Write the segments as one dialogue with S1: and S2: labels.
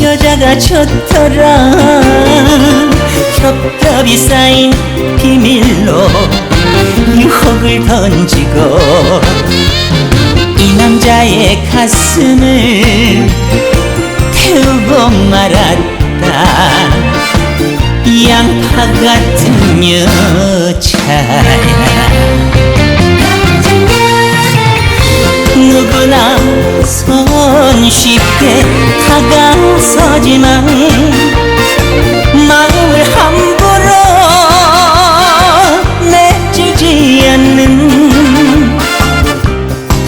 S1: 여자가 좋더라. 겹겹이 쌓인 비밀로 유혹을 던지고 이 남자의 가슴을 태우고 말았다. 양파 같은 여자야 누구나 손 쉽게 다가서지만 마음을 함부로 내주지 않는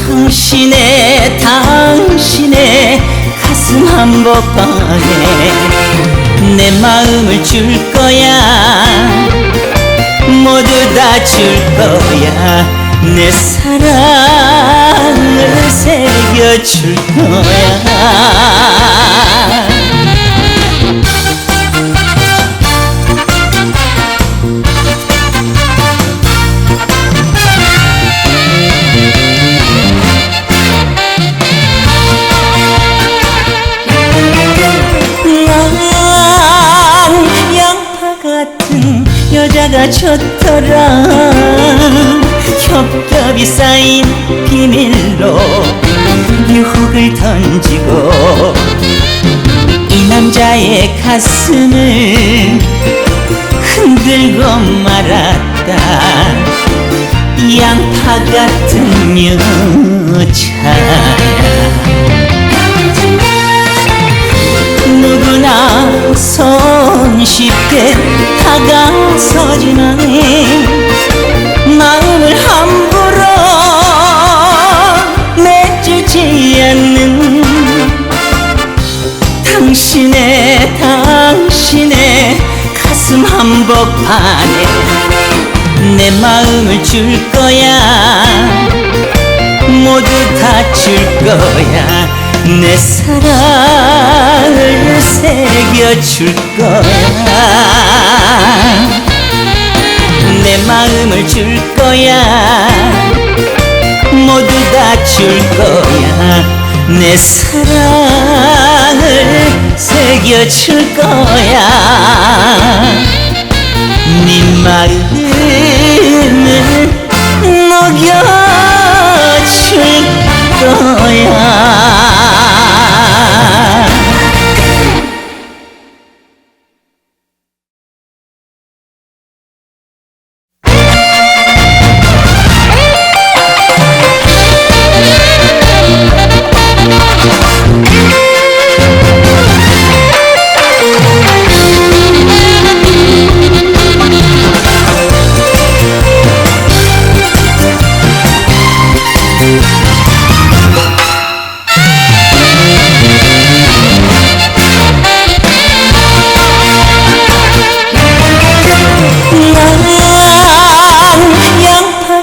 S1: 당신의 당신의 가슴 한복판에 내 마음을 줄 거야. 모두 다 줄 거야. 내 사랑 을 새겨줄 거야. 여자가 좋더라. 겹겹이 쌓인 비밀로 유혹을 던지고 이 남자의 가슴을 흔들고 말았다. 양파 같은 여자야. 누구나 손쉽게 다가서지만 마 가슴 한복판에 내 마음을 줄 거야. 모두 다 줄 거야. 내 사랑을 새겨줄 거야. 내 마음을 줄 거야. 모두 다 줄 거야 내 사랑을 새겨줄 거야. 네 마음을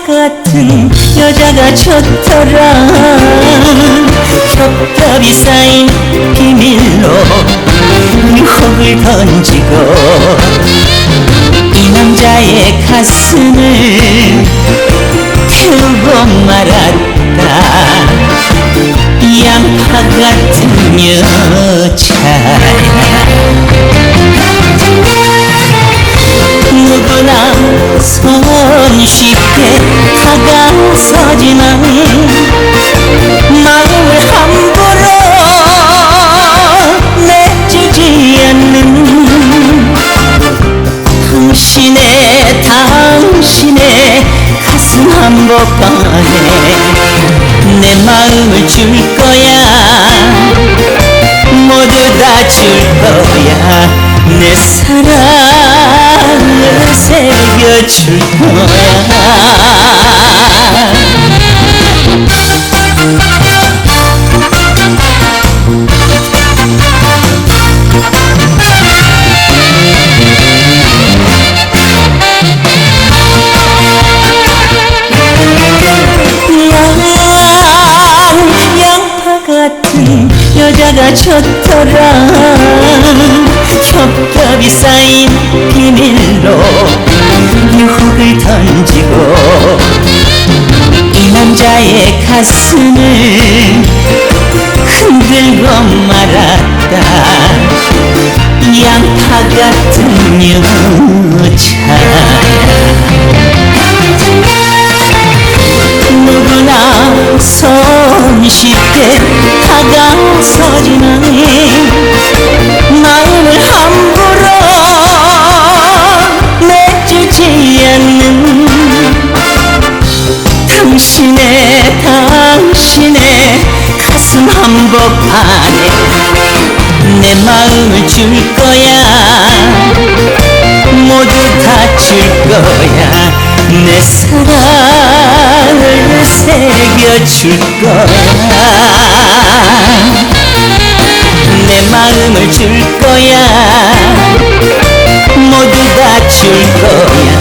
S1: 같은 여자가 좋더라. 겹겹이 쌓인 비밀로 유혹을 던지고 이 남자의 가슴을 같은 여자야. 누구나 손쉽게 다가서지만 마음을 함부로 내주지 않는 당신의 당신의 가슴 한복판에 내 마음을 줄 거야 줄 거야. 내 사랑을 새겨줄 거야 좋더라. 협겹이 쌓인 비밀로 유혹을 던지고 이 남자의 가슴을 흔들고 말았다. 양파 같은 여자 누구나 소 30대 다가서리네 마음을 함부로 내주지 않는 당신의 당신의 가슴 한복판에 내 마음을 줄 거야. 모두 다 줄 거야. 내 사랑. 을 새겨줄 거야. 내 마음을 줄 거야. 모두 다 줄 거야.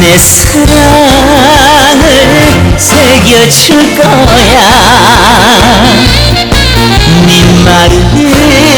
S1: 내 사랑을 새겨줄 거야. 네 마음을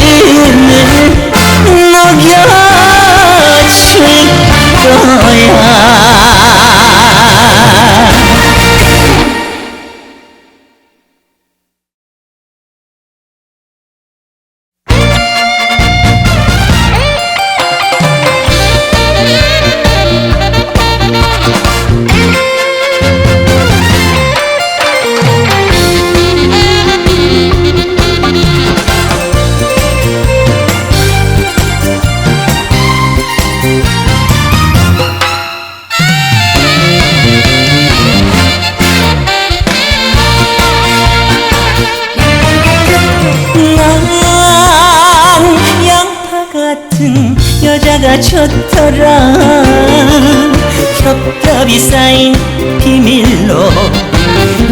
S1: 비밀로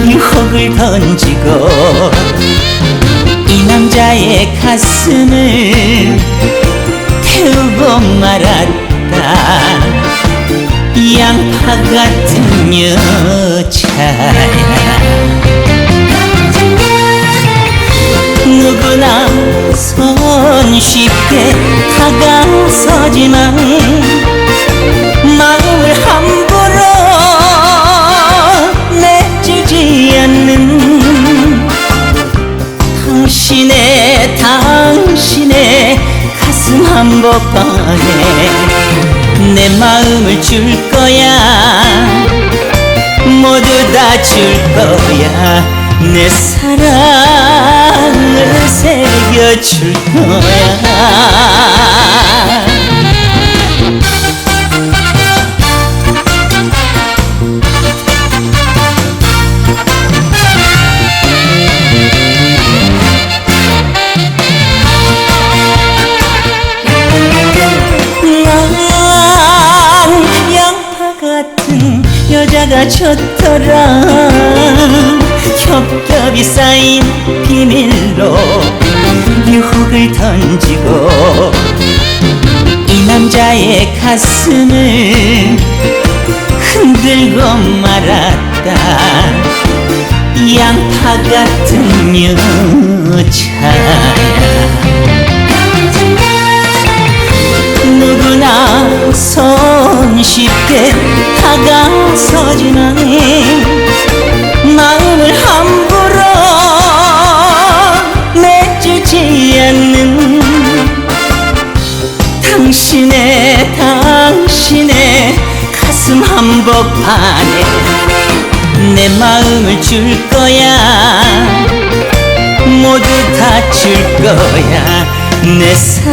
S1: 유혹을 던지고 이 남자의 가슴을 태우고 말았다. 양파 같은 여자야 누구나 손쉽게 다가서지만 한복판에 내 마음을 줄 거야. 모두 다 줄 거야. 내 사랑을 새겨줄 거야 좋더라. 겹겹이 쌓인 비밀로 유혹을 던지고 이 남자의 가슴을 흔들고 말았다. 양파 같은 여자야. 누구나 손쉽게 다가 한복판에 내 마음을 줄 거야. 모두 다 줄 거야. 내 사랑을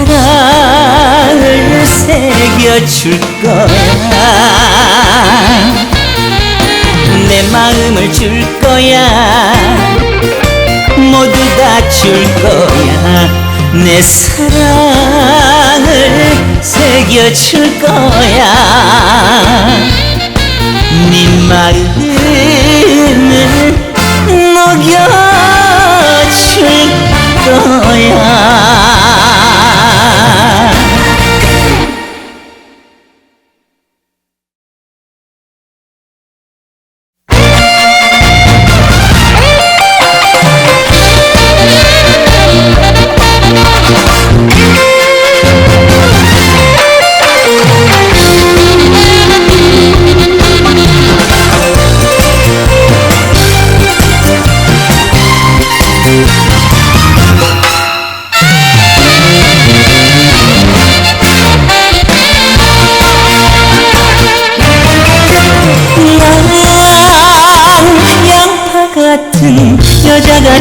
S1: 새겨줄 거야. 내 마음을 줄 거야. 모두 다 줄 거야. 내 사랑을 새겨줄 거야 네 마음을 녹여줄 거야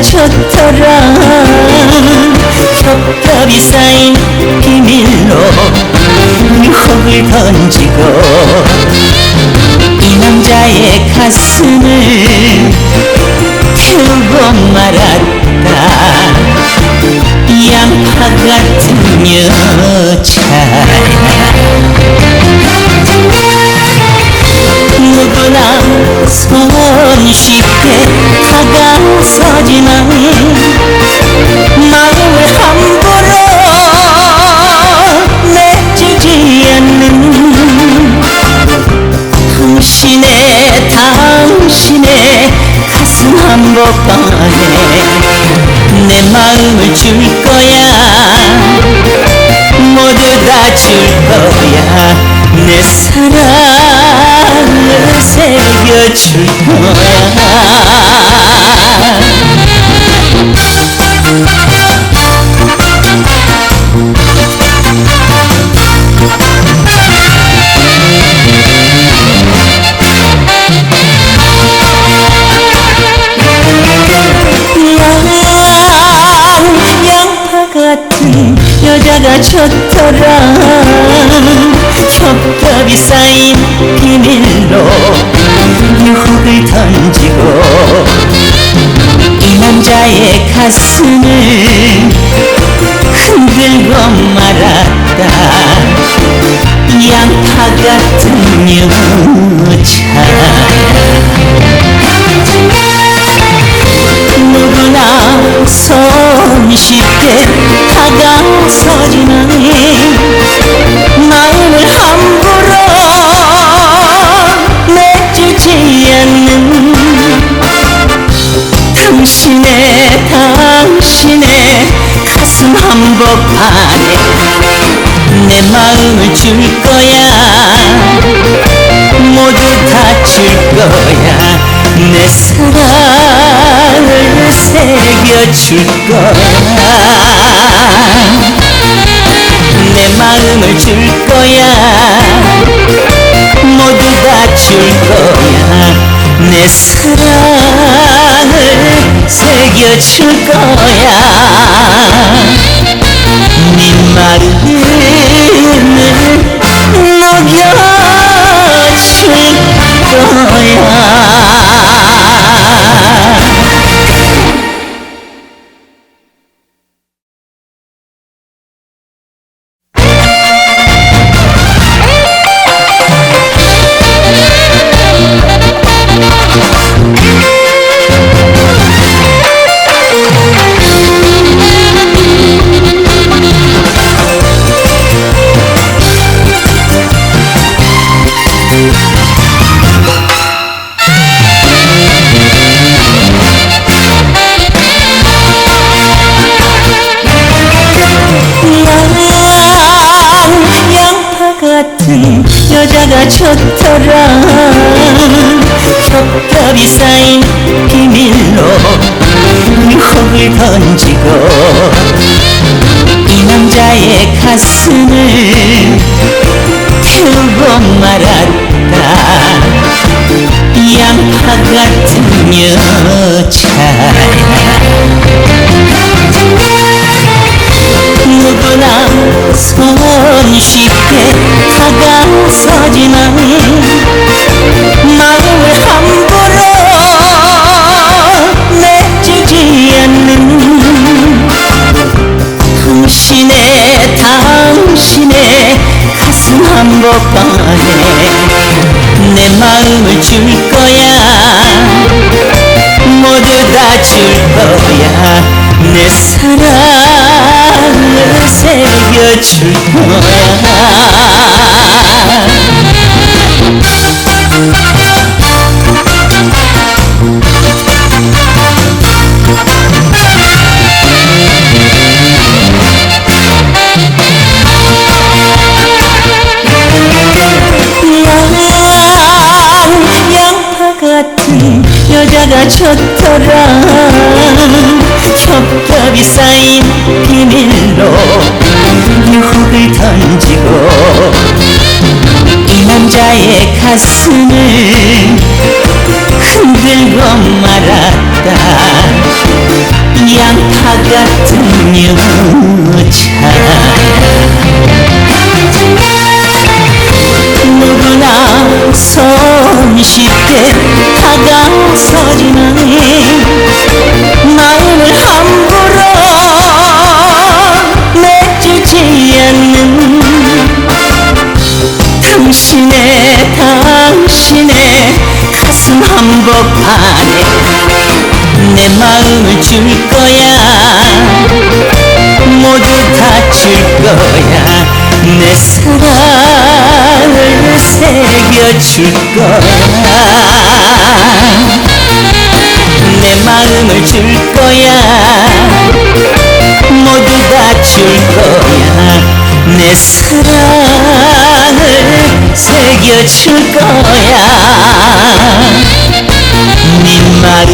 S1: 좋더라. 겹겹이 쌓인 비밀로 유혹을 던지고 이 남자의 가슴을 태우고 말았다. 양파 같은 여자야 누구나 손쉽게 줄 거야? 내 사랑을 새겨줄 거야 이 남자의 가슴을 흔들고 말았다. 양파 같은 여자야 누구나 손쉽게 다가서지만 당신의 당신의 가슴 한복판에 내 마음을 줄 거야. 모두 다 줄 거야. 내 사랑을 새겨줄 거야. 내 마음을 줄 거야. 모두 다 줄 거야 내 사랑을 새겨줄 거야 가슴을 태우고 말았다. 양파 같은 여자야. 누구나 손쉽게 다가서지만 당신의 가슴 한복판에 내 마음을 줄 거야. 모두 다 줄 거야. 내 사랑을 새겨줄 거야 여자가 좋더라. 겹겹이 쌓인 비밀로 유혹을 던지고 이 남자의 가슴을 흔들고 말았다. 양다 같은 여자야 누구나 손쉽게 다가 서지만 마음을 함부로 내주지 않는 당신의 당신의 가슴 한복판에 내 마음을 줄 거야. 모두 다 줄 거야. 내 사랑을 새겨줄 거야. 내 마음을 줄 거야. 모두 다 줄 거야. 내 사랑을 새겨줄 거야. 네 말을